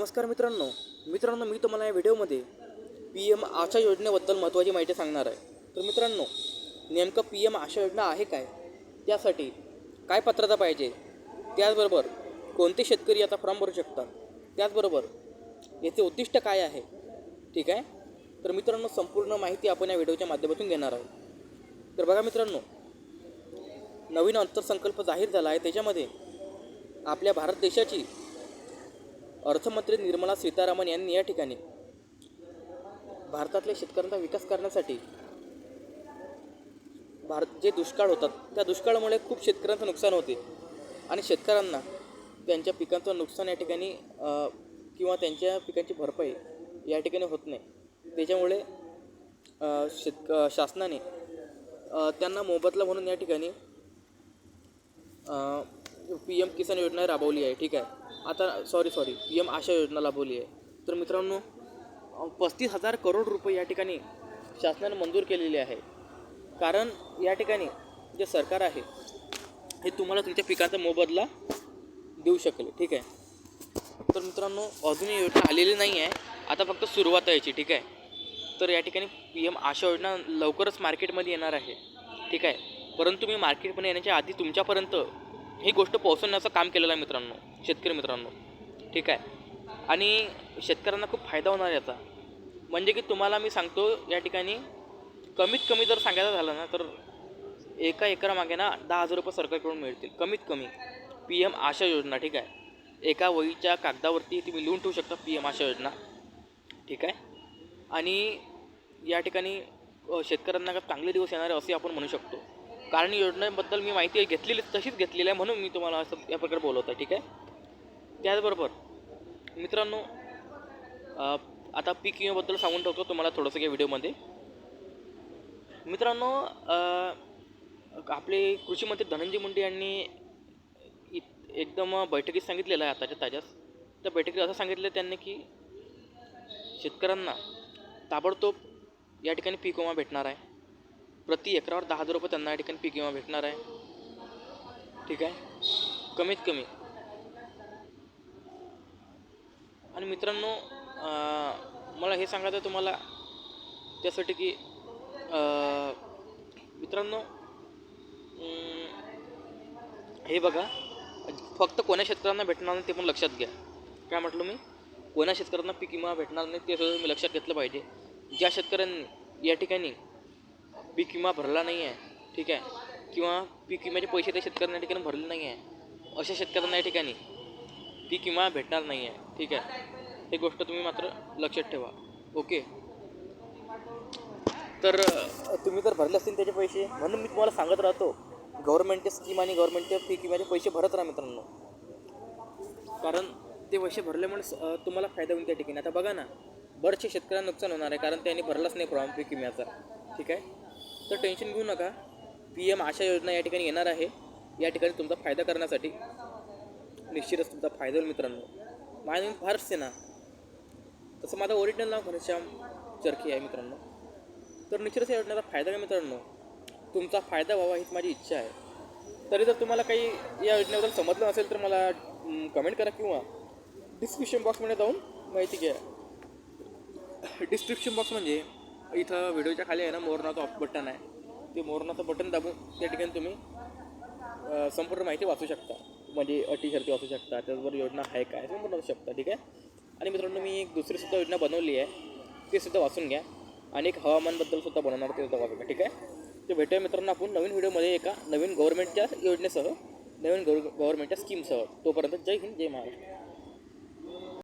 नमस्कार मित्रांनो. मित्रांनो मी तुम्हाला या व्हिडिओमध्ये पी एम आशा योजनेबद्दल महत्त्वाची माहिती सांगणार आहे. तर मित्रांनो नेमकं पी एम आशा योजना आहे काय? त्यासाठी काय पात्रता पाहिजे? त्याचबरोबर कोणते शेतकरी याचा फॉर्म भरू शकतात? त्याचबरोबर याचे उद्दिष्ट काय आहे? ठीक आहे? तर मित्रांनो संपूर्ण माहिती आपण या व्हिडिओच्या माध्यमातून घेणार आहोत. तर बघा मित्रांनो नवीन अंतरसंकल्प जाहीर झाला आहे. त्याच्यामध्ये आपल्या भारत देशाची अर्थमंत्री निर्मला सीतारामन यांनी या ठिकाणी भारतातल्या शेतकऱ्यांचा विकास करण्यासाठी भारत जे दुष्काळ होतात त्या दुष्काळामुळे खूप शेतकऱ्यांचं नुकसान होते. आणि शेतकऱ्यांना त्यांच्या पिकांचं नुकसान या ठिकाणी किंवा त्यांच्या पिकांची भरपाई या ठिकाणी होत नाही. त्याच्यामुळे शेत शेतक शासनाने त्यांना मोबदला म्हणून या ठिकाणी पी एम किसान योजना राबवली आहे. ठीक आहे? आता सॉरी सॉरी पी एम आशा योजना राबवली आहे. तर मित्रांनो पस्तीस हजार करोड रुपये या ठिकाणी शासनाने मंजूर केलेले आहे. कारण या ठिकाणी जे सरकार आहे हे तुम्हाला तुमच्या पिकाचा मोबदला देऊ शकेल. ठीक आहे? तर मित्रांनो अजूनही योजना आलेली नाही आहे. आता फक्त सुरुवात यायची ठीक आहे? तर या ठिकाणी पी एम आशा योजना लवकरच मार्केटमध्ये येणार आहे. ठीक आहे? परंतु मी मार्केटमध्ये येण्याच्या आधी तुमच्यापर्यंत ही गोष्ट पोहोचवण्याचं काम केलेलं आहे मित्रांनो शेतकरी मित्रांनो. ठीक आहे? आणि शेतकऱ्यांना खूप फायदा होणार याचा. म्हणजे की तुम्हाला मी सांगतो या ठिकाणी कमीत कमी जर सांगायचं झालं ना तर एका एकरामागे ना दहा हजार रुपये सरकारकडून मिळतील कमीत कमी. पी एम आशा योजना ठीक आहे? एका वहीच्या कागदावरती तुम्ही लिहून ठेवू शकता पी एम आशा योजना. ठीक आहे? आणि या ठिकाणी शेतकऱ्यांना का चांगले दिवस येणार आहे असे आपण म्हणू शकतो. कारण योजनेबद्दल मी माहिती घेतलेली तशीच घेतलेली आहे म्हणून मी तुम्हाला असं या प्रकारे बोलवत आहे ठीक आहे? त्याचबरोबर मित्रांनो आता पीक विम्याबद्दल सांगून ठेवतो तुम्हाला थोडंसं या व्हिडिओमध्ये. मित्रांनो आपले कृषी मंत्री धनंजय मुंडे यांनी एकदम बैठकीत सांगितलेलं आहे आताच्या ताज्याच त्या बैठकीत असं सांगितलं त्यांनी की शेतकऱ्यांना ताबडतोब या ठिकाणी पीक विमा भेटणार आहे. प्रति एकरावर दहा हजार रुपये त्यांना या ठिकाणी पीक विमा भेटणार आहे. ठीक आहे? कमीत कमी. आणि मित्रांनो मला हे सांगायचं आहे तुम्हाला त्यासाठी की मित्रांनो हे बघा फक्त कोण्या शेतकऱ्यांना भेटणार नाही ते पण लक्षात घ्या. काय म्हटलं मी? कोण्या शेतकऱ्यांना पीक विमा भेटणार नाही ते सुद्धा मी लक्षात घेतलं पाहिजे. ज्या शेतकऱ्यांनी या ठिकाणी पीक विमा भरला नाही आहे ठीक आहे? किंवा पीक विम्याचे पैसे त्या शेतकऱ्यांना ठिकाणी भरले नाही आहे अशा शेतकऱ्यांना या ठिकाणी पीक विमा भेटणार नाही आहे ठीक आहे? हे गोष्ट तुम्ही मात्र लक्षात ठेवा ओके? तर तुम्ही जर भरले असतील त्याचे पैसे म्हणून मी तुम्हाला सांगत राहतो गव्हर्मेंटच्या स्कीम आणि गव्हर्मेंटच्या पीक विम्याचे पैसे भरत राहा मित्रांनो. कारण ते पैसे भरल्यामुळे तुम्हाला फायदा होईल त्या ठिकाणी. आता बघा ना बरेचसे शेतकऱ्यांना नुकसान होणार आहे कारण त्यांनी भरलाच नाही प्रॉब्लेम पीक विम्याचा ठीक आहे? तर टेन्शन घेऊ नका. पी एम आशा योजना या ठिकाणी येणार आहे. या ठिकाणी तुमचा फायदा करण्यासाठी निश्चितच तुमचा फायदा होईल मित्रांनो. माझं नाव फारच सेना. तसं माझं ओरिजिनल नाव घनश्याम चरखी आहे मित्रांनो. तर निश्चितच या योजनेचा फायदा काय मित्रांनो. तुमचा फायदा व्हावा हीच माझी इच्छा आहे. तरी जर तुम्हाला काही या योजनेबद्दल समजलं नसेल तर मला कमेंट करा किंवा डिस्क्रिप्शन बॉक्समध्ये जाऊन माहिती घ्या. डिस्क्रिप्शन बॉक्स म्हणजे इथं व्हिडिओच्या खाली आहे ना मोरनाचं ऑफ बटन आहे. ते मोरनाचं बटन दाबून त्या ठिकाणी तुम्ही संपूर्ण माहिती वाचू शकता. म्हणजे अटी शर्ती वाचू शकता. त्याचबरोबर योजना आहे काय संपूर्ण वाचू शकता ठीक आहे? आणि मित्रांनो मी एक दुसरीसुद्धा योजना बनवली आहे. ते सुद्धा वाचून घ्या. आणि एक हवामानबद्दल सुद्धा बनवणार ते सुद्धा वाचून घ्या ठीक आहे? ते भेटूया मित्रांनो आपण नवीन व्हिडिओमध्ये एका नवीन गव्हर्नमेंटच्या योजनेसह नवीन गव्हर्नमेंटच्या स्कीमसह तोपर्यंत जय हिंद जय महाराष्ट्र.